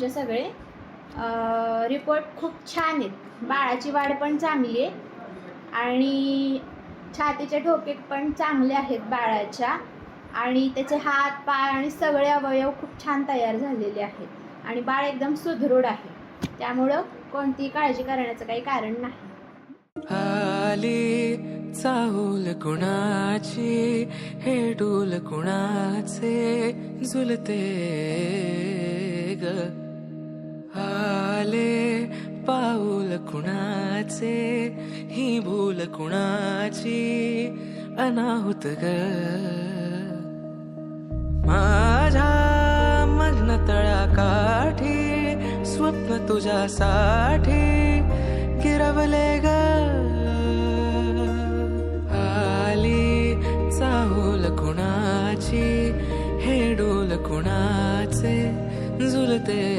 तुमचे सगळे रिपोर्ट खूप छान आहेत. बाळाची वाढ पण चांगली आहे. आणि छातीचे ठोके पण चांगले आहेत बाळाच्या. आणि त्याचे हात पाय आणि सगळे अवयव खूप छान तयार झालेले आहेत. आणि बाळ एकदम सुदृढ आहे. त्यामुळं कोणतीही काळजी करण्याचं काही कारण नाही. आली चाहूल कुणाची हे डूल कुणाचे झुलते ग? कुणाचे? ही भूल कुणाची? अनाहुत ग. माझ्या मग्न तळाकाठी स्वप्न तुझ्यासाठी गिरवले ग. आली चाहूल कुणाची? हे डोल कुणाचे? झुलते.